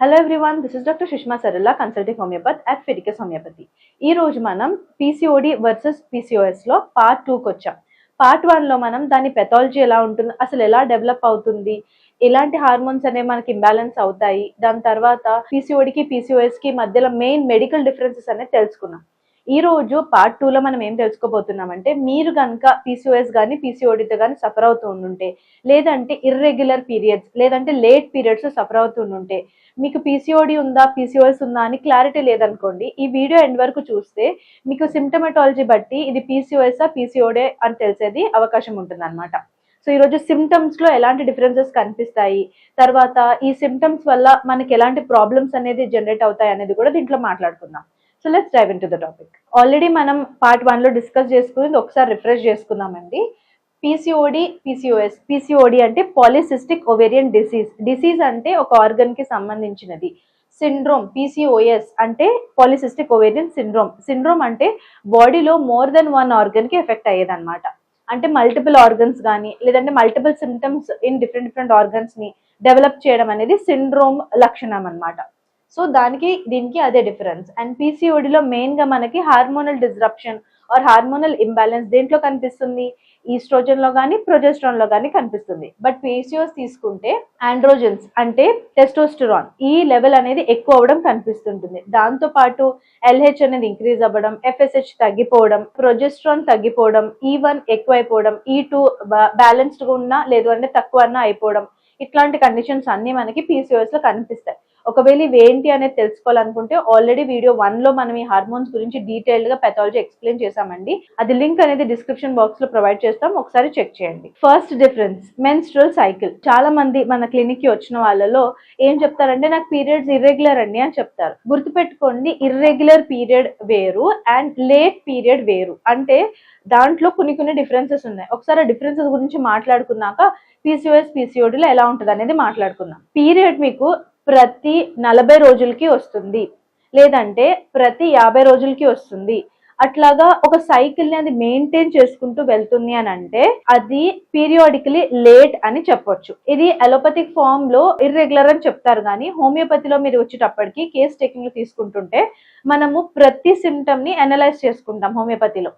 Hello everyone this is doctor Sushma Saralla consulting homeopathy at Fiticus homeopathy ఈ రోజు మనం PCOD versus పీసీఓఎస్లో part టూకి వచ్చాం. పార్ట్ వన్లో మనం దాని పెథాలజీ ఎలా ఉంటుంది అసలు ఎలా డెవలప్ అవుతుంది ఎలాంటి హార్మోన్స్ అనేవి మనకి ఇంబ్యాలెన్స్ అవుతాయి దాని తర్వాత పీసీఓడికి పీసీఓఎస్కి మధ్యలో మెయిన్ మెడికల్ డిఫరెన్సెస్ అనేది తెలుసుకున్నాం. ఈ రోజు పార్ట్ టూ లో మనం ఏం తెలుసుకోబోతున్నామంటే మీరు కనుక పీసీఓఎస్ కానీ పీసీఓడితో కానీ సఫర్ అవుతూ ఉండుంటే లేదంటే ఇర్రెగ్యులర్ పీరియడ్స్ లేదంటే లేట్ పీరియడ్స్ సఫర్ అవుతూ ఉండుంటే మీకు పీసీఓడి ఉందా పీసీఓఎస్ ఉందా అని క్లారిటీ లేదనుకోండి ఈ వీడియో ఎండ్ వరకు చూస్తే మీకు సిమ్టమెటాలజీ బట్టి ఇది పీసీఓఎస్ఆ పీసీఓడే అని తెలిసేది అవకాశం ఉంటుంది సో ఈరోజు సిమ్టమ్స్లో ఎలాంటి డిఫరెన్సెస్ కనిపిస్తాయి తర్వాత ఈ సిమ్టమ్స్ వల్ల మనకి ఎలాంటి ప్రాబ్లమ్స్ అనేది జనరేట్ అవుతాయి అనేది కూడా దీంట్లో మాట్లాడుకుందాం. So let's dive into the topic already మనం పార్ట్ వన్లో డిస్కస్ చేసుకుని ఒకసారి రిఫ్రెష్ చేసుకుందామండి. పీసీఓడి పీసీఓఎస్ పీసీఓడి అంటే పాలిసిస్టిక్ ఓవేరియన్ డిసీజ్ డిసీజ్ అంటే ఒక ఆర్గన్కి సంబంధించినది. సిండ్రోమ్ పీసీఓఎస్ అంటే పాలిసిస్టిక్ ఓవేరియన్ సిండ్రోమ్ సిండ్రోమ్ అంటే బాడీలో మోర్ దెన్ వన్ ఆర్గన్కి ఎఫెక్ట్ అయ్యేదన్నమాట. అంటే మల్టిపుల్ ఆర్గన్స్ కానీ లేదంటే multiple symptoms in different different ఆర్గన్స్ని develop చేయడం అనేది సిండ్రోమ్ లక్షణం అన్నమాట. సో దానికి దీనికి అదే డిఫరెన్స్. అండ్ పీసీఓడిలో మెయిన్గా మనకి hormonal disruption or hormonal imbalance దేంట్లో కనిపిస్తుంది? ఈస్ట్రోజన్లో కానీ ప్రొజెస్ట్రాన్లో కానీ కనిపిస్తుంది. బట్ పీసీఓస్ తీసుకుంటే ఆండ్రోజన్స్ అంటే టెస్టోస్టిరాన్. ఈ లెవెల్ అనేది ఎక్కువ అవ్వడం కనిపిస్తుంటుంది. దాంతో పాటు ఎల్హెచ్ అనేది ఇంక్రీజ్ అవ్వడం ఎఫ్ఎస్హెచ్ తగ్గిపోవడం ప్రొజెస్ట్రాన్ తగ్గిపోవడం ఈ వన్ ఎక్కువైపోవడం ఈ టూ బ్యాలెన్స్డ్గా ఉన్నా లేదు అంటే తక్కువ అన్నా అయిపోవడం. ఇట్లాంటి కండిషన్స్ అన్నీ మనకి పీసీఓఎస్లో కనిపిస్తాయి. ఒకవేళ ఇవి ఏంటి అనేది తెలుసుకోవాలనుకుంటే ఆల్రెడీ వీడియో వన్లో మనం ఈ హార్మోన్స్ గురించి డీటెయిల్డ్గా పెథాలజీ ఎక్స్ప్లెయిన్ చేసామండి అది లింక్ అనేది డిస్క్రిప్షన్ బాక్స్లో ప్రొవైడ్ చేస్తాం. ఒకసారి చెక్ చేయండి. ఫస్ట్ డిఫరెన్స్ మెన్స్ట్రల్ సైకిల్ చాలా మంది మన క్లినిక్కి వచ్చిన వాళ్ళలో ఏం చెప్తారంటే నాకు పీరియడ్స్ ఇర్రెగ్యులర్ అండి అని చెప్తారు. గుర్తుపెట్టుకోండి ఇర్రెగ్యులర్ పీరియడ్ వేరు అండ్ లేట్ పీరియడ్ వేరు. అంటే దాంట్లో కొన్ని కొన్ని డిఫరెన్సెస్ ఉన్నాయి. ఒకసారి ఆ డిఫరెన్సెస్ గురించి మాట్లాడుకున్నాక పీసీఓఎస్ పీసీఓడిలో ఎలా ఉంటుంది అనేది మాట్లాడుకుందాం. పీరియడ్ మీకు ప్రతి నలభై రోజులకి వస్తుంది. లేదంటే ప్రతి యాభై రోజులకి వస్తుంది. అట్లాగా ఒక సైకిల్ని అది మెయింటైన్ చేసుకుంటూ వెళ్తుంది అని అంటే అది పీరియాడికలీ లేట్ అని చెప్పొచ్చు. ఇది అలోపతిక్ ఫామ్లో ఇర్రెగ్యులర్ అని చెప్తారు కానీ హోమియోపతిలో మీరు వచ్చేటప్పటికి కేస్ టేకింగ్ తీసుకుంటుంటే మనము ప్రతి సిమ్టమ్ని అనలైజ్ చేసుకుంటాం హోమియోపతిలో.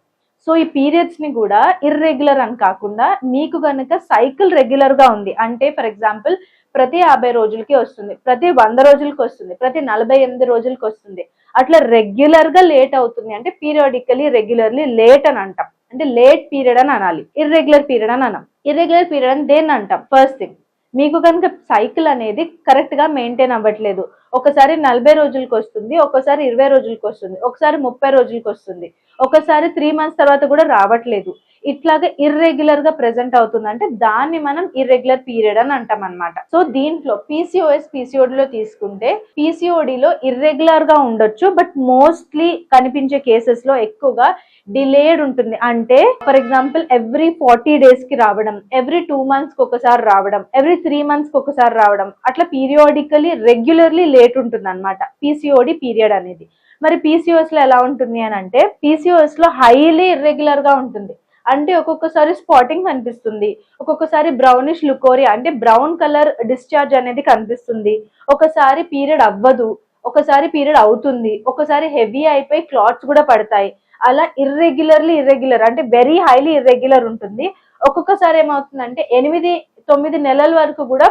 సో ఈ పీరియడ్స్ని కూడా ఇర్రెగ్యులర్ అని కాకుండా మీకు గనుక సైకిల్ రెగ్యులర్గా ఉంది. అంటే ఫర్ ఎగ్జాంపుల్ ప్రతి యాభై రోజులకి వస్తుంది ప్రతి వంద రోజులకి వస్తుంది ప్రతి నలభై ఎనిమిది రోజులకి వస్తుంది. అట్లా రెగ్యులర్గా లేట్ అవుతుంది అంటే పీరియాడికలీ రెగ్యులర్లీ లేట్ అని అంటాం. అంటే లేట్ పీరియడ్ అని అనాలి. ఇర్రెగ్యులర్ పీరియడ్ అని అనం. ఇర్రెగ్యులర్ పీరియడ్ అని దేన్ని అంటాం? ఫస్ట్ థింగ్ మీకు కనుక సైకిల్ అనేది కరెక్ట్గా మెయింటైన్ అవ్వట్లేదు. ఒకసారి నలభై రోజులకి వస్తుంది ఒకసారి ఇరవై రోజులకి వస్తుంది ఒకసారి ముప్పై రోజులకి వస్తుంది ఒకసారి త్రీ మంత్స్ తర్వాత కూడా రావట్లేదు. ఇట్లాగా ఇర్రెగ్యులర్గా ప్రెసెంట్ అవుతుంది. అంటే దాన్ని మనం ఇర్రెగ్యులర్ పీరియడ్ అని అంటాం అనమాట సో దీంట్లో పీసీఓఎస్ పీసీఓడిలో తీసుకుంటే పీసీఓడిలో ఇర్రెగ్యులర్గా ఉండొచ్చు బట్ మోస్ట్లీ కనిపించే కేసెస్లో ఎక్కువగా డిలేడ్ ఉంటుంది. అంటే ఫర్ ఎగ్జాంపుల్ ఎవ్రీ ఫార్టీ డేస్కి రావడం ఎవ్రీ టూ మంత్స్కి ఒకసారి రావడం ఎవ్రీ త్రీ మంత్స్కి ఒకసారి రావడం అట్లా పీరియాడికలీ రెగ్యులర్లీ లేట్ ఉంటుంది అనమాట పీసీఓడి పీరియడ్ అనేది. మరి పీసీఓఎస్లో ఎలా ఉంటుంది అని అంటే పీసీఓఎస్లో హైలీ ఇర్రెగ్యులర్గా ఉంటుంది. అంటే ఒక్కొక్కసారి స్పాటింగ్ కనిపిస్తుంది. ఒక్కొక్కసారి బ్రౌనిష్ లుకోరియా అంటే బ్రౌన్ కలర్ డిశ్చార్జ్ అనేది కనిపిస్తుంది. ఒకసారి పీరియడ్ అవ్వదు ఒకసారి పీరియడ్ అవుతుంది ఒకసారి హెవీ అయిపోయి క్లాత్స్ కూడా పడతాయి. అలా ఇర్రెగ్యులర్లీ ఇర్రెగ్యులర్ అంటే వెరీ హైలీ ఇర్రెగ్యులర్ ఉంటుంది. ఒక్కొక్కసారి ఏమవుతుందంటే ఎనిమిది తొమ్మిది నెలల వరకు కూడా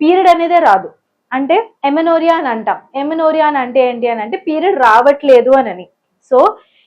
పీరియడ్ అనేదే రాదు. అంటే ఎమెనోరియా అని అంటాం. ఎమెనోరియా అని అంటే ఏంటి అని అంటే పీరియడ్ రావట్లేదు అని సో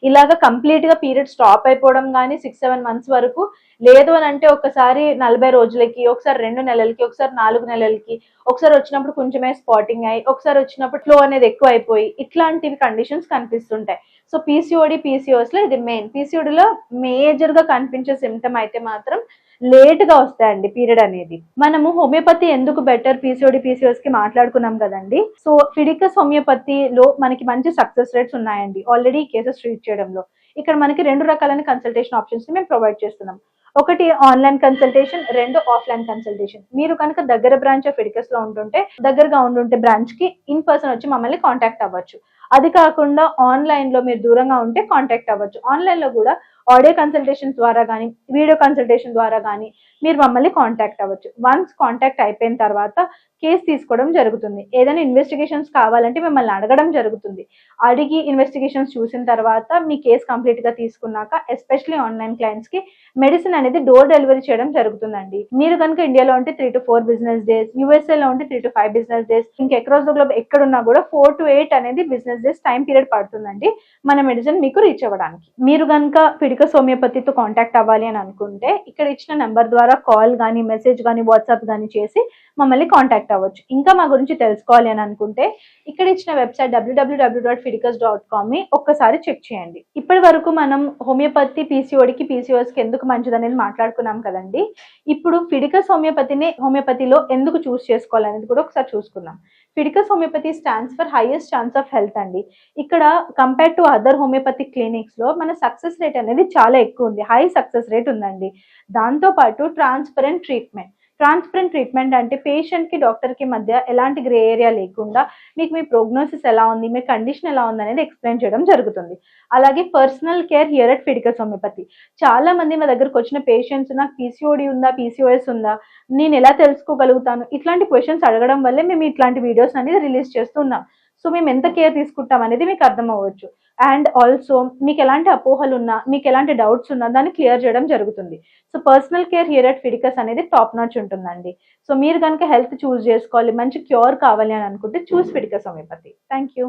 ఇలాగ కంప్లీట్గా పీరియడ్ స్టాప్ అయిపోవడం కానీ సిక్స్ సెవెన్ మంత్స్ వరకు లేదు అని అంటే ఒకసారి నలభై రోజులకి ఒకసారి రెండు నెలలకి ఒకసారి నాలుగు నెలలకి ఒకసారి వచ్చినప్పుడు కొంచెమే స్పాటింగ్ అయ్యి ఒకసారి వచ్చినప్పుడు ఫ్లో అనేది ఎక్కువ అయిపోయి ఇట్లాంటివి కండిషన్స్ కనిపిస్తుంటాయి. సో పీసీఓడి పీసీఓస్లో ఇది మెయిన్ పీసీఓడిలో మేజర్గా కనిపించే సిమ్టమ్ అయితే మాత్రం లేట్గా వస్తాయండి పీరియడ్ అనేది. మనము హోమియోపతి ఎందుకు బెటర్? పీసీఓడి పీసీఓస్కి మాట్లాడుకున్నాం కదండి. సో ఫిడికస్ హోమియోపతిలో మనకి మంచి సక్సెస్ రేట్స్ ఉన్నాయండి. ఆల్రెడీ కేసెస్ ట్రీట్ చేయడంలో. ఇక్కడ మనకి రెండు రకాలైన కన్సల్టేషన్ ఆప్షన్స్ని మేము ప్రొవైడ్ చేస్తున్నాం. ఒకటి ఆన్లైన్ కన్సల్టేషన్ రెండు ఆఫ్లైన్ కన్సల్టేషన్. మీరు కనుక దగ్గర బ్రాంచ్ ఆఫ్ ఎడికస్లో ఉంటుంటే దగ్గరగా ఉంటుంటే బ్రాంచ్కి ఇన్ పర్సన్ వచ్చి మమ్మల్ని కాంటాక్ట్ అవ్వచ్చు. అది కాకుండా ఆన్లైన్లో మీరు దూరంగా ఉంటే కాంటాక్ట్ అవ్వచ్చు. ఆన్లైన్లో కూడా ఆడియో కన్సల్టేషన్ ద్వారా కానీ వీడియో కన్సల్టేషన్ ద్వారా కానీ మీరు మమ్మల్ని కాంటాక్ట్ అవ్వచ్చు. వన్స్ కాంటాక్ట్ అయిపోయిన తర్వాత కేసు తీసుకోవడం జరుగుతుంది. ఏదైనా ఇన్వెస్టిగేషన్స్ కావాలంటే మిమ్మల్ని అడగడం జరుగుతుంది. అడిగి ఇన్వెస్టిగేషన్స్ చూసిన తర్వాత మీ కేసు కంప్లీట్గా తీసుకున్నాక ఎస్పెషలీ ఆన్లైన్ క్లయింట్స్కి మెడిసిన్ అనేది డోర్ డెలివరీ చేయడం జరుగుతుందండి. మీరు కనుక ఇండియాలో ఉంటే three to four business days యూఎస్ఏలో ఉంటే three to five business days ఇంకా అక్రాస్ ద గ్లోబ్ ఎక్కడున్నా కూడా ఫోర్ టు ఎయిట్ అనేది బిజినెస్ డేస్ టైం పీరియడ్ పడుతుందండి. మన మెడిసిన్ మీకు రీచ్ అవ్వడానికి. మీరు కనుక ఫిడికస్ హోమియోపతితో కాంటాక్ట్ అవ్వాలి అని అనుకుంటే ఇక్కడ ఇచ్చిన నెంబర్ ద్వారా కాల్ కానీ మెసేజ్ కానీ వాట్సాప్ కానీ చేసి మమ్మల్ని కాంటాక్ట్ అవ్వచ్చు. ఇంకా మా గురించి తెలుసుకోవాలి అని అనుకుంటే ఇక్కడ ఇచ్చిన website WWW dot Fiticus dot com ఒక్కసారి చెక్ చేయండి. ఇప్పటి వరకు మనం హోమియోపతి పీసీఓడికి పీసీఓస్కి ఎందుకు మంచిది అనేది మాట్లాడుకున్నాం కదండి. ఇప్పుడు ఫిడికస్ హోమియోపతిని హోమియోపతిలో ఎందుకు చూస్ చేసుకోవాలనేది కూడా ఒకసారి చూసుకుందాం. Fidicus homeopathy stands for highest chance of health అండి. ఇక్కడ కంపేర్ టు అదర్ హోమియోపతి క్లినిక్స్లో మన సక్సెస్ రేట్ అనేది చాలా ఎక్కువ ఉంది. హై సక్సెస్ రేట్ ఉందండి. దాంతో పాటు ట్రాన్స్పరెంట్ ట్రీట్మెంట్ ట్రాన్స్పరెంట్ ట్రీట్మెంట్ అంటే పేషెంట్కి డాక్టర్కి మధ్య ఎలాంటి గ్రే ఏరియా లేకుండా మీకు మీ ప్రోగ్నోసిస్ ఎలా ఉంది మీ కండిషన్ ఎలా ఉంది అనేది ఎక్స్ప్లెయిన్ చేయడం జరుగుతుంది. అలాగే personal care here at Fiticus homeopathy చాలా మంది మా దగ్గరకు వచ్చిన పేషెంట్స్ నాకు పీసీఓడి ఉందా పీసీఓఎస్ ఉందా? నేను ఎలా తెలుసుకోగలుగుతాను? ఇట్లాంటి క్వశ్చన్స్ అడగడం వల్లే మేము ఇట్లాంటి వీడియోస్ అనేది రిలీజ్ చేస్తున్నాం సో మేము ఎంత కేర్ తీసుకుంటాం అనేది మీకు అర్థం అవ్వచ్చు అండ్ ఆల్సో మీకు ఎలాంటి అపోహలు ఉన్నా మీకు ఎలాంటి డౌట్స్ ఉన్నా దాన్ని క్లియర్ చేయడం జరుగుతుంది. So personal care here at Fiticus అనేది టాప్ నాచ్ ఉంటుందండి. సో మీరు కనుక హెల్త్ చూస్ చేసుకోవాలి మంచి క్యూర్ కావాలి అని అనుకుంటే choose Fiticus homeopathy thank you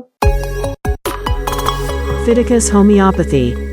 Fiticus Homeopathy.